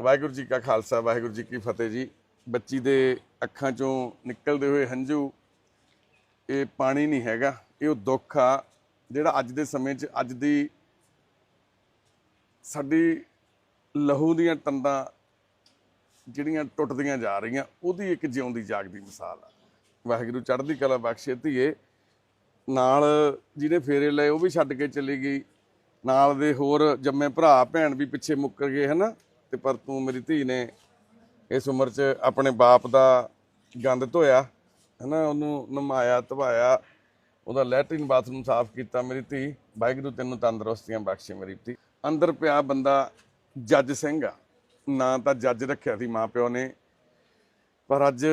ਵਾਹਿਗੁਰੂ ਜੀ ਕਾ ਖਾਲਸਾ, ਵਾਹਿਗੁਰੂ ਜੀ ਕੀ ਫਤਿਹ ਜੀ। ਬੱਚੀ ਦੇ ਅੱਖਾਂ ਚੋਂ ਨਿਕਲਦੇ ਹੋਏ ਹੰਝੂ, ਇਹ ਪਾਣੀ ਨਹੀਂ ਹੈਗਾ, ਇਹ ਉਹ ਦੁੱਖ ਆ ਜਿਹੜਾ ਅੱਜ ਦੇ ਸਮੇਂ 'ਚ, ਅੱਜ ਦੀ ਸਾਡੀ ਲਹੂ ਦੀਆਂ ਤੰਦਾਂ ਜਿਹੜੀਆਂ ਟੁੱਟਦੀਆਂ ਜਾ ਰਹੀਆਂ, ਉਹਦੀ ਇੱਕ ਜਿਉਂਦੀ ਜਾਗਦੀ ਮਿਸਾਲ ਆ। ਵਾਹਿਗੁਰੂ ਚੜ੍ਹਦੀ ਕਲਾ ਬਖਸ਼ੇ ਧੀਏ। ਨਾਲ ਜਿਹਨੇ ਫੇਰੇ ਲਏ, ਉਹ ਵੀ ਛੱਡ ਕੇ ਚਲੀ ਗਈ। ਨਾਲ ਦੇ ਹੋਰ ਜੰਮੇ ਭਰਾ, ਭੈਣ ਵੀ ਪਿੱਛੇ ਮੁੱਕਰ ਗਏ, ਹਨਾ? ਤੇ ਪਰ ਤੂੰ ਮੇਰੀ ਧੀ ਨੇ ਇਸ ਉਮਰ 'ਚ ਆਪਣੇ ਬਾਪ ਦਾ ਗੰਦ ਧੋਇਆ, ਹਨਾ, ਉਹਨੂੰ ਨਮਾਇਆ, ਧਵਾਇਆ, ਉਹਦਾ ਲੈਟਰਿਨ ਬਾਥਰੂਮ ਸਾਫ਼ ਕੀਤਾ ਮੇਰੀ ਧੀ। ਵਾਹਿਗੁਰੂ ਤੈਨੂੰ ਤੰਦਰੁਸਤੀਆਂ ਬਖਸ਼ੇ ਮੇਰੀ ਧੀ। ਅੰਦਰ ਪਿਆ ਬੰਦਾ ਜੱਜ ਸਿੰਘ ਆ। ਨਾਂ ਤਾਂ ਜੱਜ ਰੱਖਿਆ ਸੀ ਮਾਂ ਪਿਓ ਨੇ। ਪਰ ਅੱਜ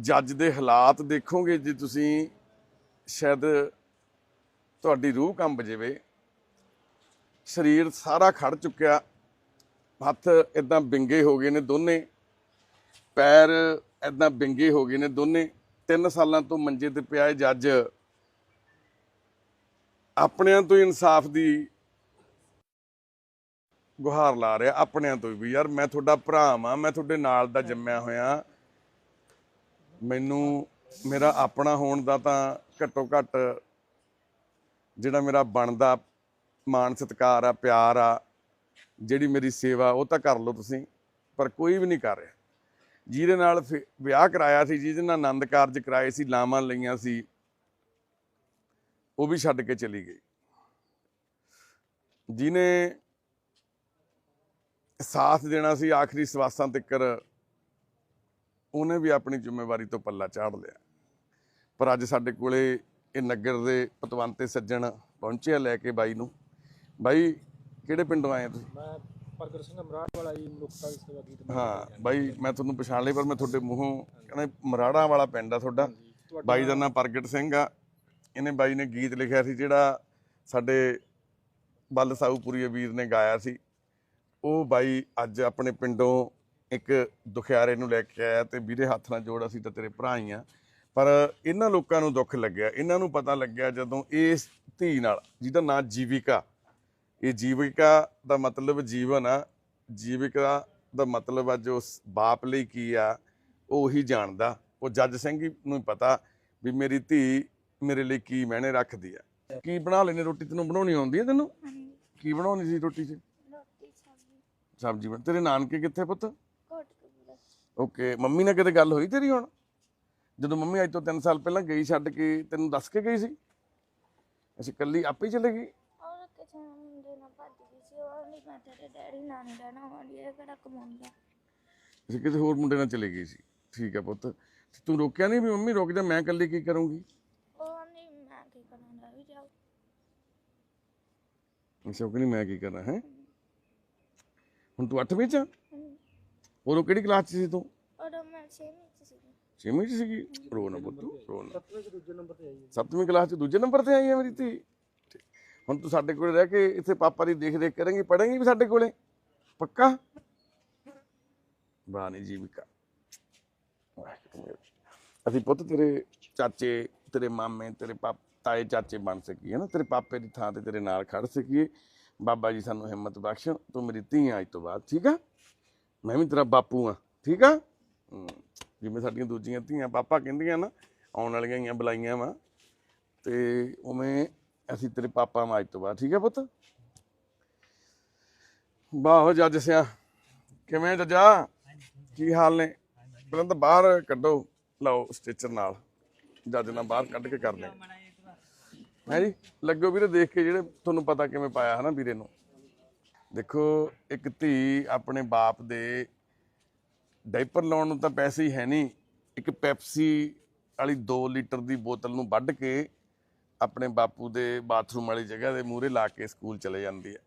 ਜੱਜ ਦੇ ਹਾਲਾਤ ਦੇਖੋਗੇ ਜੇ ਤੁਸੀਂ ਸ਼ਾਇਦ ਤੁਹਾਡੀ ਰੂਹ ਕੰਬ ਜਾਵੇ। ਸਰੀਰ ਸਾਰਾ ਖੜ ਚੁੱਕਿਆ। ਹੱਥ ਇਦਾਂ ਬਿੰਗੇ ਹੋ ਗਏ ਨੇ ਦੋਨੇ, ਪੈਰ ਇਦਾਂ ਬਿੰਗੇ ਹੋ ਗਏ ਨੇ ਦੋਨੇ। 3 ਸਾਲਾਂ ਤੋਂ ਮੰਜੇ ਤੇ ਪਿਆ ਜੱਜ। ਆਪਣਿਆਂ ਤੋਂ ਹੀ ਇਨਸਾਫ ਦੀ ਗੁਹਾਰ ਲਾ ਰਿਹਾ, ਆਪਣਿਆਂ ਤੋਂ ਵੀ। ਯਾਰ ਮੈਂ ਤੁਹਾਡਾ ਭਰਾ ਵਾਂ, ਮੈਂ ਤੁਹਾਡੇ ਨਾਲ ਦਾ ਜੰਮਿਆ ਹੋਇਆ। ਮੈਨੂੰ, ਮੇਰਾ ਆਪਣਾ ਹੋਣ ਦਾ ਤਾਂ ਘੱਟੋ ਘੱਟ ਜਿਹੜਾ ਮੇਰਾ ਬਣਦਾ ਮਾਣ, ਸਤਿਕਾਰ ਆ, ਪਿਆਰ ਆ ਜਿਹੜੀ ਮੇਰੀ ਸੇਵਾ, ਉਹ ਤਾਂ ਕਰ ਲਓ ਤੁਸੀਂ, ਪਰ ਕੋਈ ਵੀ ਨਹੀਂ ਕਰ ਰਿਹਾ। ਜਿਹਦੇ ਨਾਲ ਫਿ- ਵਿਆਹ ਕਰਾਇਆ ਸੀ, ਜਿਹਦੇ ਨਾਲ ਆਨੰਦ ਕਾਰਜ ਕਰਾਏ ਸੀ, ਲਾਵਾਂ ਲਈਆਂ ਸੀ, ਉਹ ਵੀ ਛੱਡ ਕੇ ਚਲੀ ਗਈ। ਜਿਹਨੇ ਸਾਥ ਦੇਣਾ ਸੀ, ਆਖਰੀ ਸਵਾਸਾਂ ਤੱਕਰ, ਉਹਨੇ ਵੀ ਆਪਣੀ ਜ਼ਿੰਮੇਵਾਰੀ ਤੋਂ ਪੱਲਾ ਝਾੜ ਲਿਆ। ਪਰ ਅੱਜ ਸਾਡੇ ਕੋਲੇ ਇਹ ਨਗਰ ਦੇ ਪਤਵੰਤੇ ਸੱਜਣ ਪਹੁੰਚਿਆ ਲੈ ਕੇ ਬਾਈ ਨੂੰ। ਬਾਈ ਕਿਹੜੇ ਪਿੰਡੋਂ ਆਏ ਤੁਸੀਂ? ਮੈਂ ਪ੍ਰਗਟ ਸਿੰਘ ਅਮਰਾਟ ਵਾਲਾ ਜੀ ਮਨੁੱਖਤਾ ਦੀ ਸੇਵਾ ਗੀਤ ਮੈਂ ਹਾਂ ਬਾਈ ਮੈਂ ਤੁਹਾਨੂੰ ਪਛਾਣ ਲਈ ਪਰ ਮੈਂ ਤੁਹਾਡੇ ਮੂੰਹੋਂ ਕਹਿੰਦਾ ਮਰਾੜਾ ਵਾਲਾ ਪਿੰਡ ਆ ਤੁਹਾਡਾ। ਬਾਈ ਦਾ ਨਾਮ ਪ੍ਰਗਟ ਸਿੰਘ ਆ। ਇਹਨੇ ਬਾਈ ਨੇ ਗੀਤ ਲਿਖਿਆ ਸੀ ਜਿਹੜਾ ਸਾਡੇ ਬੱਲ ਸਾਊਪੁਰੀ ਵੀਰ ਨੇ ਗਾਇਆ ਸੀ। ਉਹ ਬਾਈ ਅੱਜ ਆਪਣੇ ਪਿੰਡੋਂ ਇੱਕ ਦੁਖਿਆਰੇ ਨੂੰ ਲੈ ਕੇ ਆਇਆ ਤੇ ਵੀਰੇ ਹੱਥ ਨਾਲ ਜੋੜ ਅਸੀਂ ਤਾਂ ਤੇਰੇ ਭਰਾ ਹੀ ਆ। ਪਰ ਇਹਨਾਂ ਲੋਕਾਂ ਨੂੰ ਦੁੱਖ ਲੱਗਿਆ। ਇਹਨਾਂ ਨੂੰ ਪਤਾ ਲੱਗਿਆ ਜਦੋਂ ਇਸ ਧੀ ਨਾਲ ਜਿਹਦਾ ਨਾਂ ਜੀਵਿਕਾ ਇਹ ਜੀਵਿਕਾ ਦਾ ਮਤਲਬ ਜੀਵਨ ਆ। ਜੀਵਿਕਾ ਦਾ ਮਤਲਬ ਆ ਜੋ ਬਾਪ ਲਈ ਕੀ ਆ ਉਹ ਉਹੀ ਜਾਣਦਾ। ਉਹ ਜੱਜ ਸਿੰਘ ਨੂੰ ਹੀ ਪਤਾ ਵੀ ਮੇਰੀ ਧੀ ਮੇਰੇ ਲਈ ਕੀ ਮਾਇਨੇ ਰੱਖਦੀ ਆ। ਕੀ ਬਣਾ ਲੈਨੇ ਰੋਟੀ? ਤੈਨੂੰ ਬਣਾਉਣੀ ਆਉਂਦੀ ਆ ਤੈਨੂੰ? ਕੀ ਬਣਾਉਣੀ ਸੀ ਰੋਟੀ 'ਚ? ਰੋਟੀ ਸਬਜ਼ੀ। ਸਬਜ਼ੀ ਬਣ ਤੇਰੇ ਨਾਨਕੇ ਕਿੱਥੇ ਪੁੱਤ? ਓਕੇ ਮੰਮੀ ਨਾਲ ਕਿਤੇ ਗੱਲ ਹੋਈ ਤੇਰੀ ਹੁਣ? ਜਦੋਂ ਮੰਮੀ ਅੱਜ ਤੋਂ 3 ਸਾਲ ਪਹਿਲਾਂ ਗਈ ਛੱਡ ਕੇ ਤੈਨੂੰ ਦੱਸ ਕੇ ਗਈ ਸੀ? ਅਸੀਂ ਕੱਲੀ ਆਪੇ ਚਲੇ ਗਈ ਔਰ ਕਿਸੇ ਮੁੰਡੇ ਨਾਲ ਭੱਜ ਗਈ ਸੀ ਉਹ ਨਹੀਂ ਮੈਂ ਤੇਰੇ ਡੈਡੀ ਨਾਲ ਨਹੀਂ ਰਹਿਣਾ ਵਾਲੀ ਇਹ ਕਿਹੜਾ ਕਮਾਉਂਦਾ। ਅਸੀਂ ਕਿਸੇ ਹੋਰ ਮੁੰਡੇ ਨਾਲ ਚਲੇ ਗਈ ਸੀ। ਠੀਕ ਹੈ ਪੁੱਤ। ਤੇ ਤੂੰ ਰੋਕਿਆ ਨਹੀਂ ਵੀ ਮੰਮੀ ਰੁਕ ਜਾ ਮੈਂ ਇਕੱਲੀ ਕੀ ਕਰੂੰਗੀ? ਉਹ ਨਹੀਂ ਮੈਂ ਕੀ ਕਰਾਂਗਾ ਵੀ ਜਾਓ। ਅੱਛਾ ਉਹ ਕਹਿੰਦੀ ਮੈਂ ਕੀ ਕਰਨਾ ਹੈ? ਹੁਣ ਤੂੰ 8ਵੀਂ ਚ ਆ? ਉਦੋਂ ਕਿਹੜੀ ਕਲਾਸ ਚ ਸੀ ਤੂੰ? ਔਰ ਮੈਂ ਛੇਵੀਂ ਚ ਸੀ 6ਵੀਂ ਚ ਸੀਗੀ? ਰੋ ਨਾ ਪੁੱਤ ਰੋ ਨਾ। ਸੱਤਵੇਂ ਚ ਦੂਜੇ ਨੰਬਰ ਤੇ ਆਈ ਹੈ। 7ਵੀਂ ਕਲਾਸ ਚ ਦੂਜੇ ਨੰਬਰ ਤੇ ਆਈ ਹੈ ਮੇਰੀ ਧੀ। ਹੁਣ ਤੂੰ ਸਾਡੇ ਕੋਲੇ ਰਹਿ ਕੇ ਇੱਥੇ ਪਾਪਾ ਦੀ ਦੇਖ ਰੇਖ ਕਰੇਂਗੀ ਪੜ੍ਹੇਂਗੀ ਵੀ ਸਾਡੇ ਕੋਲੇ? ਪੱਕਾ? ਬਾਣੀ ਜੀਵਿਕਾ ਅਸੀਂ ਪੁੱਤ ਤੇਰੇ ਚਾਚੇ ਤੇਰੇ ਮਾਮੇ ਤੇਰੇ ਪਾਪ ਤਾਏ ਚਾਚੇ ਬਣ ਸਕੀਏ ਨਾ ਤੇਰੇ ਪਾਪੇ ਦੀ ਥਾਂ ਤੇ ਤੇਰੇ ਨਾਲ ਖੜ ਸਕੀਏ। ਬਾਬਾ ਜੀ ਸਾਨੂੰ ਹਿੰਮਤ ਬਖਸ਼ਣ ਤੂੰ ਮੇਰੀ ਧੀ ਆ ਅੱਜ ਤੋਂ ਬਾਅਦ ਠੀਕ ਆ? ਮੈਂ ਵੀ ਤੇਰਾ ਬਾਪੂ ਆ ਠੀਕ ਆ? ਹਮ, ਜਿਵੇਂ ਸਾਡੀਆਂ ਦੂਜੀਆਂ ਧੀਆਂ ਪਾਪਾ ਕਹਿੰਦੀਆਂ ਨਾ ਆਉਣ ਵਾਲੀਆਂ ਹੀ ਬੁਲਾਈਆਂ ਵਾ। ਤੇ ਉਵੇਂ ਅਸੀਂ ਤੇਰੇ ਪਾਪਾ ਵਾਂ ਅੱਜ ਤੋਂ ਬਾਅਦ, ਠੀਕ ਹੈ ਪੁੱਤ? ਬਾਹੋ ਜੱਜ ਸਿਆ, ਕਿਵੇਂ ਜੱਜਾ? ਕੀ ਹਾਲ ਨੇ? ਪਹਿਲਾਂ ਤਾਂ ਬਾਹਰ ਕੱਢੋ, ਲਓ ਸਟੇਚਰ ਨਾਲ। ਜੱਜ ਨਾਲ ਬਾਹਰ ਕੱਢ ਕੇ ਕਰਦੇ ਹੈ ਜੀ? ਲੱਗੋ ਵੀਰੇ ਦੇਖ ਕੇ ਜਿਹੜੇ ਤੁਹਾਨੂੰ ਪਤਾ ਕਿਵੇਂ ਪਾਇਆ ਹਨਾ ਵੀਰੇ ਨੂੰ। ਦੇਖੋ, ਇੱਕ ਧੀ ਆਪਣੇ ਬਾਪ ਦੇ ਡਾਈਪਰ ਲਾਉਣ ਨੂੰ ਤਾਂ ਪੈਸੇ ਹੀ ਹੈ ਨਹੀਂ। ਇੱਕ ਪੈਪਸੀ ਵਾਲੀ 2 ਲੀਟਰ ਦੀ ਬੋਤਲ ਨੂੰ ਵੱਢ ਕੇ ਆਪਣੇ ਬਾਪੂ ਦੇ ਬਾਥਰੂਮ ਵਾਲੀ ਜਗ੍ਹਾ ਦੇ ਮੂਹਰੇ ਲਾ ਕੇ ਸਕੂਲ ਚਲੇ ਜਾਂਦੀ ਹੈ।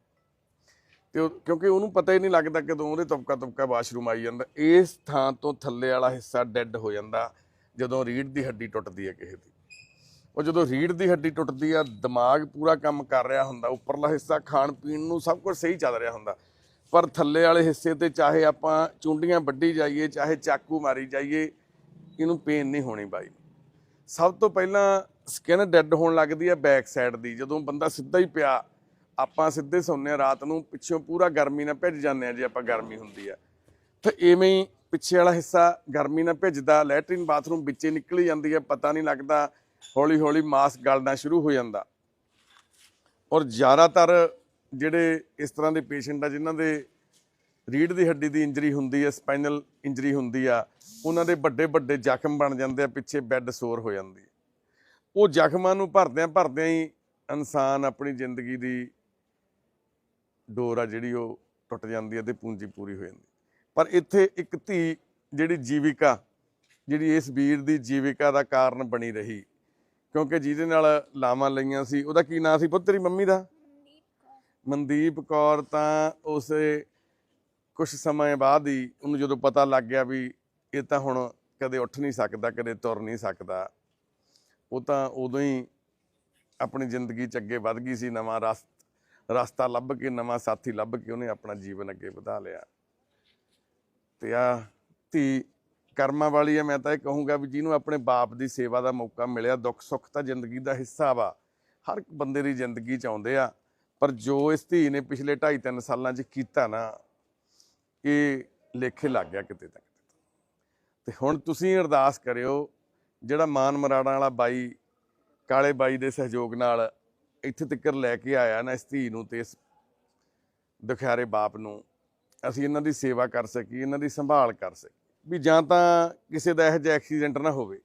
ਤੇ ਉਹ- ਕਿਉਂਕਿ ਉਹਨੂੰ ਪਤਾ ਹੀ ਨਹੀਂ ਲੱਗਦਾ ਕਦੋਂ ਉਹਦੇ ਤਬਕਾ ਤਬਕਾ ਵਾਸ਼ਰੂਮ ਆਈ ਜਾਂਦਾ। ਇਸ ਥਾਂ ਤੋਂ ਥੱਲੇ ਵਾਲਾ ਹਿੱਸਾ ਡੈੱਡ ਹੋ ਜਾਂਦਾ, ਜਦੋਂ ਰੀੜ ਦੀ ਹੱਡੀ ਟੁੱਟਦੀ ਹੈ ਕਿਸੇ ਦੀ। ਉਹ ਜਦੋਂ ਰੀੜ ਦੀ ਹੱਡੀ ਟੁੱਟਦੀ ਆ, ਦਿਮਾਗ ਪੂਰਾ ਕੰਮ ਕਰ ਰਿਹਾ ਹੁੰਦਾ, ਉੱਪਰਲਾ ਹਿੱਸਾ ਖਾਣ ਪੀਣ ਨੂੰ ਸਭ ਕੁਝ ਸਹੀ ਚੱਲ ਰਿਹਾ ਹੁੰਦਾ। ਪਰ ਥੱਲੇ ਵਾਲੇ ਹਿੱਸੇ ਤੇ ਚਾਹੇ ਆਪਾਂ ਚੁੰਡੀਆਂ ਵੱਢੀ ਜਾਈਏ, ਚਾਹੇ ਚਾਕੂ ਮਾਰੀ ਜਾਈਏ, ਇਹਨੂੰ ਪੇਨ ਨਹੀਂ ਹੋਣੀ ਬਾਈ। ਸਭ ਤੋਂ ਪਹਿਲਾਂ ਸਕਿਨ ਡੈੱਡ ਹੋਣ ਲੱਗਦੀ ਹੈ ਬੈਕ ਸਾਈਡ ਦੀ। ਜਦੋਂ ਬੰਦਾ ਸਿੱਧਾ ਹੀ ਪਿਆ, ਆਪਾਂ ਸਿੱਧੇ ਸੌਂਦੇ ਆ ਰਾਤ ਨੂੰ, ਪਿੱਛੋਂ ਪੂਰਾ ਗਰਮੀ ਨਾਲ ਭਿੱਜ ਜਾਂਦੇ ਆ ਜੇ ਆਪਾਂ ਗਰਮੀ ਹੁੰਦੀ ਆ ਤਾਂ ਐਵੇਂ ਹੀ ਪਿੱਛੇ ਵਾਲਾ ਹਿੱਸਾ ਗਰਮੀ ਨਾਲ ਭਿੱਜਦਾ, ਲੈਟਰਿਨ ਬਾਥਰੂਮ ਵਿੱਚੇ ਨਿਕਲੀ ਜਾਂਦੀ ਹੈ, ਪਤਾ ਨਹੀਂ ਲੱਗਦਾ ਹੌਲੀ ਹੌਲੀ ਮਾਸ ਗਲਣਾ ਸ਼ੁਰੂ ਹੋ ਜਾਂਦਾ। ਔਰ ਜ਼ਿਆਦਾਤਰ ਜਿਹੜੇ ਇਸ ਤਰ੍ਹਾਂ ਦੇ ਪੇਸ਼ੈਂਟ ਆ, ਜਿਨ੍ਹਾਂ ਦੇ ਰੀੜ ਦੀ ਹੱਡੀ ਦੀ ਇੰਜਰੀ ਹੁੰਦੀ ਹੈ, ਸਪਾਈਨਲ ਇੰਜਰੀ ਹੁੰਦੀ ਆ, ਉਹਨਾਂ ਦੇ ਵੱਡੇ ਵੱਡੇ ਜ਼ਖਮ ਬਣ ਜਾਂਦੇ ਆ, ਪਿੱਛੇ ਬੈੱਡ ਸੋਰ ਹੋ ਜਾਂਦੀ ਹੈ। ਉਹ ਜ਼ਖਮਾਂ ਨੂੰ ਭਰਦਿਆਂ ਭਰਦਿਆਂ ਹੀ ਇਨਸਾਨ ਆਪਣੀ ਜ਼ਿੰਦਗੀ ਦੀ ਡੋਰ ਆ ਜਿਹੜੀ ਉਹ ਟੁੱਟ ਜਾਂਦੀ ਹੈ ਤੇ ਪੂੰਜੀ ਪੂਰੀ ਹੋ ਜਾਂਦੀ। ਪਰ ਇੱਥੇ ਇੱਕ ਧੀ ਜਿਹੜੀ ਜੀਵਿਕਾ, ਜਿਹੜੀ ਇਸ ਵੀਰ ਦੀ ਜੀਵਿਕਾ ਦਾ ਕਾਰਨ ਬਣੀ ਰਹੀ, ਕਿਉਂਕਿ ਜਿਹਦੇ ਨਾਲ ਲਾਵਾਂ ਲਈਆਂ ਸੀ, ਉਹਦਾ ਕੀ ਨਾਂ ਸੀ ਪੁੱਤ ਤੇਰੀ ਮੰਮੀ ਦਾ? ਮਨਦੀਪ ਕੌਰ। ਤਾਂ ਉਸੇ ਕੁਝ ਸਮੇਂ ਬਾਅਦ ਹੀ ਉਹਨੂੰ ਜਦੋਂ ਪਤਾ ਲੱਗ ਗਿਆ ਵੀ ਇਹ ਤਾਂ ਹੁਣ ਕਦੇ ਉੱਠ ਨਹੀਂ ਸਕਦਾ, ਕਦੇ ਤੁਰ ਨਹੀਂ ਸਕਦਾ ਉਹ ਤਾਂ ਉਦੋਂ ਹੀ ਆਪਣੀ ਜ਼ਿੰਦਗੀ 'ਚ ਅੱਗੇ ਵਧ ਗਈ ਸੀ, ਨਵਾਂ ਰਸ, ਰਸਤਾ ਲੱਭ ਕੇ, ਨਵਾਂ ਸਾਥੀ ਲੱਭ ਕੇ ਉਹਨੇ ਆਪਣਾ ਜੀਵਨ ਅੱਗੇ ਵਧਾ ਲਿਆ। ਤੇ ਆ ਧੀ ਕਰਮਾਂ ਵਾਲੀ ਹੈ ਮੈਂ ਤਾਂ ਇਹ ਕਹੂੰਗਾ ਵੀ ਜਿਹਨੂੰ ਆਪਣੇ ਬਾਪ ਦੀ ਸੇਵਾ ਦਾ ਮੌਕਾ ਮਿਲਿਆ, ਦੁੱਖ ਸੁੱਖ ਤਾਂ ਜ਼ਿੰਦਗੀ ਦਾ ਹਿੱਸਾ ਵਾ, ਹਰ ਇੱਕ ਬੰਦੇ ਦੀ ਜ਼ਿੰਦਗੀ 'ਚ ਆਉਂਦੇ ਆ। ਪਰ ਜੋ ਇਸ ਧੀ ਨੇ ਪਿਛਲੇ 2.5 3 ਸਾਲਾਂ 'ਚ ਕੀਤਾ ਨਾ, ਇਹ ਲੇਖੇ ਲੱਗ ਗਿਆ ਕਿਤੇ ਤੱਕ ਤੇ ਹੁਣ ਤੁਸੀਂ ਅਰਦਾਸ ਕਰਿਓ ਜਿਹੜਾ ਮਾਨ ਮਰਾੜਾਂ ਵਾਲਾ ਬਾਈ, ਕਾਲੇ ਬਾਈ ਦੇ ਸਹਿਯੋਗ ਨਾਲ ਇੱਥੇ ਤੱਕ ਲੈ ਕੇ ਆਇਆ ਨਾ ਇਸ ਧੀ ਨੂੰ ਤੇ ਇਸ ਦੁਖਿਆਰੇ ਬਾਪ ਨੂੰ, ਅਸੀਂ ਇਹਨਾਂ ਦੀ ਸੇਵਾ ਕਰ ਸਕੀਏ, ਇਹਨਾਂ ਦੀ ਸੰਭਾਲ ਕਰ ਸਕੀਏ। ਵੀ ਜਾਂ ਤਾਂ ਕਿਸੇ ਦਾ ਇਹੋ ਜਿਹਾ ਐਕਸੀਡੈਂਟ ਨਾ ਹੋਵੇ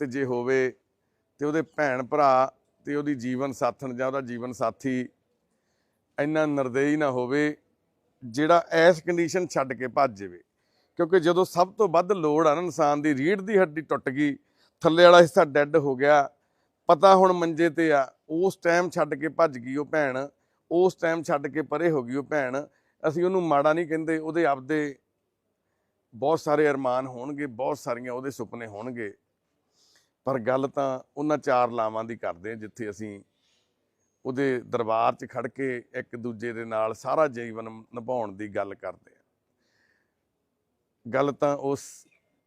ਤੇ ਜੇ ਹੋਵੇ ਤੇ ਉਹਦੇ ਭੈਣ ਭਰਾ ਤੇ ਉਹਦੀ ਜੀਵਨ ਸਾਥਣ ਜਾਂ ਉਹਦਾ ਜੀਵਨ ਸਾਥੀ ਇੰਨਾ ਨਿਰਦਈ ਨਾ ਹੋਵੇ, ਜਿਹੜਾ ਐਸ ਕੰਡੀਸ਼ਨ ਛੱਡ ਕੇ ਭੱਜ ਜਾਵੇ। ਕਿਉਂਕਿ ਜਦੋਂ ਸਭ ਤੋਂ ਵੱਧ ਲੋੜ ਆ ਨਾ ਇਨਸਾਨ ਦੀ ਰੀੜ ਦੀ ਹੱਡੀ ਟੁੱਟ ਗਈ, ਥੱਲੇ ਵਾਲਾ ਹਿੱਸਾ ਡੈੱਡ ਹੋ ਗਿਆ, ਪਤਾ ਹੁਣ ਮੰਜੇ ਤੇ ਆ, ਉਸ ਟਾਈਮ ਛੱਡ ਕੇ ਭੱਜ ਗਈ ਉਹ ਭੈਣ, ਉਸ ਟਾਈਮ ਛੱਡ ਕੇ ਪਰੇ ਹੋ ਗਈ ਉਹ ਭੈਣ, ਅਸੀਂ ਉਹਨੂੰ ਮਾੜਾ ਨਹੀਂ ਕਹਿੰਦੇ, ਉਹਦੇ ਆਪਦੇ ਬਹੁਤ ਸਾਰੇ ਅਰਮਾਨ ਹੋਣਗੇ, ਬਹੁਤ ਸਾਰੀਆਂ ਉਹਦੇ ਸੁਪਨੇ ਹੋਣਗੇ, ਪਰ ਗੱਲ ਤਾਂ ਉਹਨਾਂ ਚਾਰ ਲਾਵਾਂ ਦੀ ਕਰਦੇ ਆ ਜਿੱਥੇ ਅਸੀਂ ਉਹਦੇ ਦਰਬਾਰ 'ਚ ਖੜ ਕੇ ਇੱਕ ਦੂਜੇ ਦੇ ਨਾਲ ਸਾਰਾ ਜੀਵਨ ਨਿਭਾਉਣ ਦੀ ਗੱਲ ਕਰਦੇ ਗੱਲ ਤਾਂ ਉਸ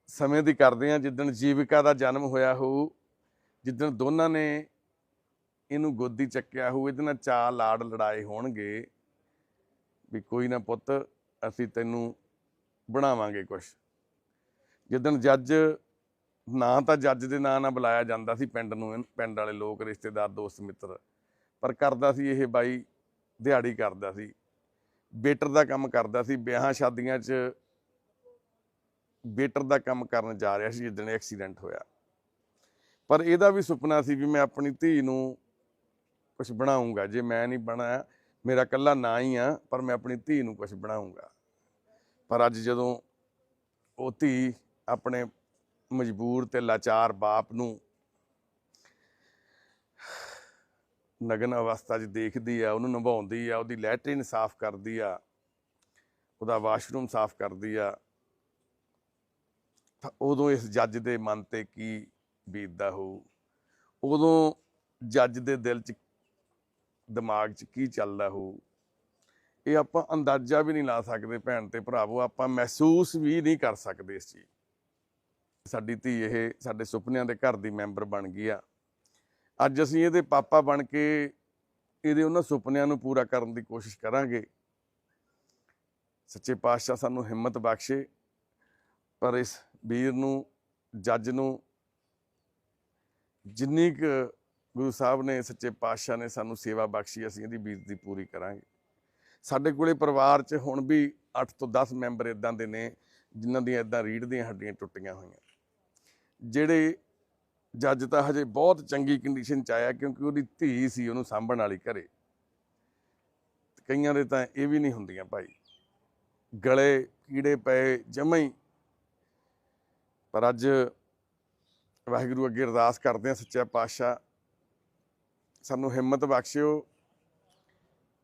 ਸਮੇਂ ਦੀ ਕਰਦੇ ਆ ਜਿੱਦਣ ਜੀਵਿਕਾ ਦਾ ਜਨਮ ਹੋਇਆ ਹੋਊ ਜਿੱਦਣ ਦੋਨਾਂ ਨੇ ਇਹਨੂੰ ਗੋਦੀ ਚੱਕਿਆ ਹੋਊ, ਇਹਦੇ ਨਾਲ ਚਾਰ ਲਾੜ ਲੜਾਏ ਹੋਣਗੇ ਵੀ ਕੋਈ ਨਾ ਪੁੱਤ, ਅਸੀਂ ਤੈਨੂੰ ਬਣਾਵਾਂਗੇ ਕੁਛ। ਜਿੱਦਣ ਜੱਜ, ਨਾ ਤਾਂ ਜੱਜ ਦੇ ਨਾਂ ਨਾਲ ਬੁਲਾਇਆ ਜਾਂਦਾ ਸੀ ਪਿੰਡ ਨੂੰ ਪਿੰਡ ਵਾਲੇ ਲੋਕ, ਰਿਸ਼ਤੇਦਾਰ, ਦੋਸਤ, ਮਿੱਤਰ, ਪਰ ਕਰਦਾ ਸੀ ਇਹ ਬਾਈ ਦਿਹਾੜੀ ਕਰਦਾ ਸੀ, ਬੇਟਰ ਦਾ ਕੰਮ ਕਰਦਾ ਸੀ, ਵਿਆਹਾਂ ਸ਼ਾਦੀਆਂ 'ਚ ਵੇਟਰ ਦਾ ਕੰਮ ਕਰਨ ਜਾ ਰਿਹਾ ਸੀ ਜਿੱਦਣ ਐਕਸੀਡੈਂਟ ਹੋਇਆ। ਪਰ ਇਹਦਾ ਵੀ ਸੁਪਨਾ ਸੀ ਵੀ ਮੈਂ ਆਪਣੀ ਧੀ ਨੂੰ ਕੁਝ ਬਣਾਉਂਗਾ। ਜੇ ਮੈਂ ਨਹੀਂ ਬਣਾਇਆ, ਮੇਰਾ ਕੱਲਾ ਨਾਂ ਹੀ ਆ, ਪਰ ਮੈਂ ਆਪਣੀ ਧੀ ਨੂੰ ਕੁਝ ਬਣਾਉਂਗਾ। ਪਰ ਅੱਜ ਜਦੋਂ ਉਹ ਧੀ ਆਪਣੇ ਮਜਬੂਰ ਤੇ ਲਾਚਾਰ ਬਾਪ ਨੂੰ ਨਗਨ ਅਵਸਥਾ 'ਚ ਦੇਖਦੀ ਆ, ਉਹਨੂੰ ਨਿਭਾਉਂਦੀ ਆ, ਉਹਦੀ ਲੈਟਰਿਨ ਸਾਫ਼ ਕਰਦੀ ਆ, ਉਹਦਾ ਵਾਸ਼ਰੂਮ ਸਾਫ਼ ਕਰਦੀ ਆ ਤਾਂ ਉਦੋਂ ਇਸ ਜੱਜ ਦੇ ਮਨ ਤੇ ਕੀ ਬੀਤਦਾ ਹੋਊ? ਉਦੋਂ ਜੱਜ ਦੇ ਦਿਲ 'ਚ, ਦਿਮਾਗ 'ਚ ਕੀ ਚੱਲਦਾ ਹੋਊ? ਇਹ ਆਪਾਂ ਅੰਦਾਜ਼ਾ ਵੀ ਨਹੀਂ ਲਾ ਸਕਦੇ ਭੈਣ ਤੇ ਭਰਾਵੋ, ਆਪਾਂ ਮਹਿਸੂਸ ਵੀ ਨਹੀਂ ਕਰ ਸਕਦੇ ਇਸ ਚੀਜ਼। ਸਾਡੀ ਧੀ ਇਹ ਸਾਡੇ ਸੁਪਨਿਆਂ ਦੇ ਘਰ ਦੀ ਮੈਂਬਰ ਬਣ ਗਈ ਆ। ਅੱਜ ਅਸੀਂ ਇਹਦੇ ਪਾਪਾ ਬਣ ਕੇ ਇਹਦੇ ਉਹਨਾਂ ਸੁਪਨਿਆਂ ਨੂੰ ਪੂਰਾ ਕਰਨ ਦੀ ਕੋਸ਼ਿਸ਼ ਕਰਾਂਗੇ। ਸੱਚੇ ਪਾਤਸ਼ਾਹ ਸਾਨੂੰ ਹਿੰਮਤ ਬਖਸ਼ੇ, ਪਰ ਇਸ ਵੀਰ ਨੂੰ, ਜੱਜ ਨੂੰ, ਜਿੰਨੀ ਕੁ ਗੁਰੂ ਸਾਹਿਬ ਨੇ, ਸੱਚੇ ਪਾਤਸ਼ਾਹ ਨੇ ਸਾਨੂੰ ਸੇਵਾ ਬਖਸ਼ੀ, ਅਸੀਂ ਇਹਦੀ ਵੀਰ ਦੀ ਪੂਰੀ ਕਰਾਂਗੇ। ਸਾਡੇ ਕੋਲੇ ਪਰਿਵਾਰ 'ਚ ਹੁਣ ਵੀ 8 ਤੋਂ 10 ਮੈਂਬਰ ਇਦਾਂ ਦੇ ਨੇ, ਜਿਨ੍ਹਾਂ ਦੀਆਂ ਇਦਾਂ ਰੀੜ ਦੀਆਂ ਹੱਡੀਆਂ ਟੁੱਟੀਆਂ ਹੋਈਆਂ। ਜਿਹੜੇ ਜੱਜ ਤਾਂ ਹਜੇ ਬਹੁਤ ਚੰਗੀ ਕੰਡੀਸ਼ਨ 'ਚ ਆਇਆ, ਕਿਉਂਕਿ ਉਹਦੀ ਧੀ ਸੀ, ਉਹਨੂੰ ਸਾਂਭਣ ਵਾਲੀ ਘਰੇ। ਕਈਆਂ ਦੇ ਤਾਂ ਇਹ ਵੀ ਨਹੀਂ ਹੁੰਦੀਆਂ ਭਾਈ। ਗਲੇ ਕੀੜੇ ਪਏ, ਜਮਾਂ ਹੀ ਪਰ ਅੱਜ ਵਾਹਿਗੁਰੂ ਅੱਗੇ ਅਰਦਾਸ ਕਰਦੇ ਹਾਂ ਸੱਚਾ ਪਾਤਸ਼ਾਹ, ਸਾਨੂੰ ਹਿੰਮਤ ਬਖਸ਼ਿਓ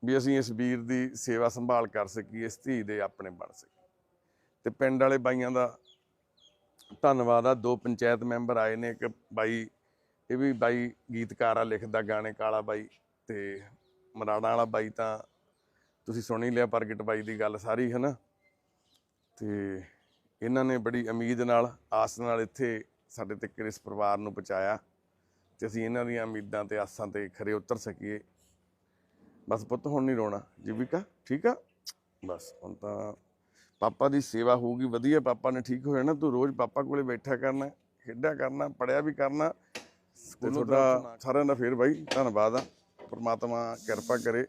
ਵੀ ਅਸੀਂ ਇਸ ਵੀਰ ਦੀ ਸੇਵਾ ਸੰਭਾਲ ਕਰ ਸਕੀਏ, ਇਸ ਧੀ ਦੇ ਆਪਣੇ ਬਣ ਸਕੀਏ। ਤੇ ਪਿੰਡ ਵਾਲੇ ਬਾਈਆਂ ਦਾ ਧੰਨਵਾਦ ਆ, ਦੋ ਪੰਚਾਇਤ ਮੈਂਬਰ ਆਏ ਨੇ, ਇੱਕ ਬਾਈ, ਇਹ ਵੀ ਬਾਈ ਗੀਤਕਾਰ ਆ, ਲਿਖਦਾ, ਗਾਣੇ ਕਾਲਾ ਬਾਈ ਤੇ ਮਰਾੜਾਂ ਵਾਲਾ ਬਾਈ ਤਾਂ ਤੁਸੀਂ ਸੁਣ ਹੀ ਲਿਆ ਪ੍ਰਗਟ ਬਾਈ ਦੀ ਗੱਲ ਸਾਰੀ ਹੈ ਨਾ ਤੇ ਇਹਨਾਂ ਨੇ ਬੜੀ ਉਮੀਦ ਨਾਲ ਆਸ ਨਾਲ ਇੱਥੇ ਸਾਡੇ ਤੱਕ ਇਸ ਪਰਿਵਾਰ ਨੂੰ ਪਹੁੰਚਾਇਆ ਤੇ ਅਸੀਂ ਇਹਨਾਂ ਦੀਆਂ ਉਮੀਦਾਂ ਤੇ ਆਸਾਂ ਤੇ ਖਰੇ ਉਤਰ ਸਕੀਏ। ਬਸ ਪੁੱਤ ਹੁਣ ਨਹੀਂ ਰੋਣਾ। ਜੀਵਿਕਾ ਠੀਕ ਆ? ਬਸ ਹੁਣ ਤਾਂ ਪਾਪਾ ਦੀ ਸੇਵਾ ਹੋਊਗੀ ਵਧੀਆ ਪਾਪਾ ਨੇ ਠੀਕ ਹੋ ਜਾਣਾ ਤੂੰ ਰੋਜ਼ ਪਾਪਾ ਕੋਲੇ ਬੈਠਾ ਕਰਨਾ ਖੇਡਿਆ ਕਰਨਾ ਪੜਿਆ ਵੀ ਕਰਨਾ। ਤੁਹਾਡਾ ਸਾਰਿਆਂ ਦਾ ਫੇਰ ਬਾਈ ਧੰਨਵਾਦ ਆ। ਪ੍ਰਮਾਤਮਾ ਕਿਰਪਾ ਕਰੇ।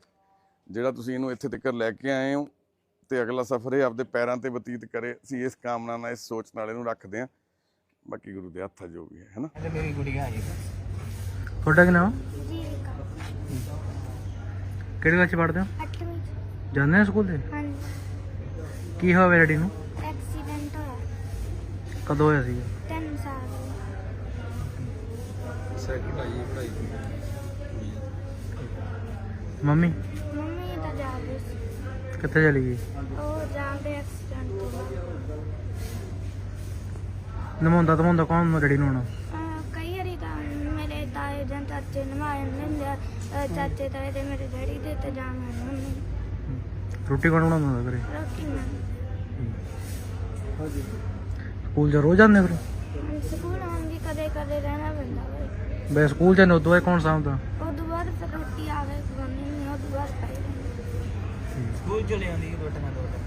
ਜਿਹੜਾ ਤੁਸੀਂ ਇਹਨੂੰ ਇੱਥੇ ਤੱਕ ਲੈ ਕੇ ਆਏ ਹੋ ਤੇ ਅਗਲਾ ਸਫ਼ਰ ਇਹ ਆਪਦੇ ਪੈਰਾਂ ਤੇ ਬਤੀਤ ਕਰੇ ਅਸੀਂ ਇਸ ਕਾਮਨਾ ਨਾਲ ਇਸ ਸੋਚ ਨਾਲ ਇਹਨੂੰ ਰੱਖਦੇ ਹਾਂ। ਬਾਕੀ ਗੁਰੂ ਦੇ ਹੱਥ ਆ ਜੋ ਵੀ ਹੈ ਹੈਨਾ ਤੁਹਾਡਾ ਕੀ ਨਾਮ? ਕਿਹੜੇ ਕਲਾਸ ਚ ਪੜ੍ਹਦੇ ਹੋ। ਜਾਂਦੇ ਹੋ ਸਕੂਲ ਤੇ? ਹਾਂਜੀ। ਕੀ ਹੋਇਆ ਡੈਡੀ ਨੂੰ? ਐਕਸੀਡੈਂਟ ਹੋਇਆ। ਕਦੋਂ ਹੋਇਆ ਸੀ ਤਿੰਨ ਸਾਲ ਹੋ ਗਏ। ਮੰਮੀ? ਕਿੱਥੇ ਚਲੀ ਗਈ? ਉਹ ਜਾਂਦੇ ਐਕਸੀਡੈਂਟ ਨਮਾਉਂਦਾ ਕੌਣ ਨੂੰ ਨੂੰ ਹੁਣ? ਅਹ ਕਈ ਵਾਰੀ ਤਾਂ ਮੇਰੇ ਤਾਏ ਜਾਂ ਚਾਚੇ ਨਵਾ ਜਾਂਦੇ ਹੁੰਦੇ ਆ। ਅਹ ਚਾਚੇ ਤਾਏ ਤੇ ਮੇਰੇ ਡੈਡੀ ਦੇ ਤੇ ਜਾਂ ਮੈਂ ਮੰਮੀ ਰੋਟੀ ਕੌਣ ਬਣਾਉਂਦਾ ਹੁੰਦਾ ਘਰੇ? ਰੋਟੀ ਮੈਂ। ਸਕੂਲ ਜਾ ਰੋਜ਼ ਜਾਂਦੇ ਫਿਰ? ਸਕੂਲ ਆਉਂਗੀ ਕਦੇ ਕਦੇ ਰਹਿਣਾ ਪੈਂਦਾ ਵੇ। ਬੇ ਸਕੂਲ ਜਾਂਦੇ ਉਦੋਂ ਬਾਅਦ ਕੌਣ ਸਾਂਭਦਾ ਉਦੋਂ ਬਾਅਦ ਫਿਰ ਰੋਟੀ ਆਵੇ ਖਵਾਉਣੀ ਨਹੀਂ ਚਲੇ ਜਾਂਦੀ ਰੋਟੀਆਂ ਦੋ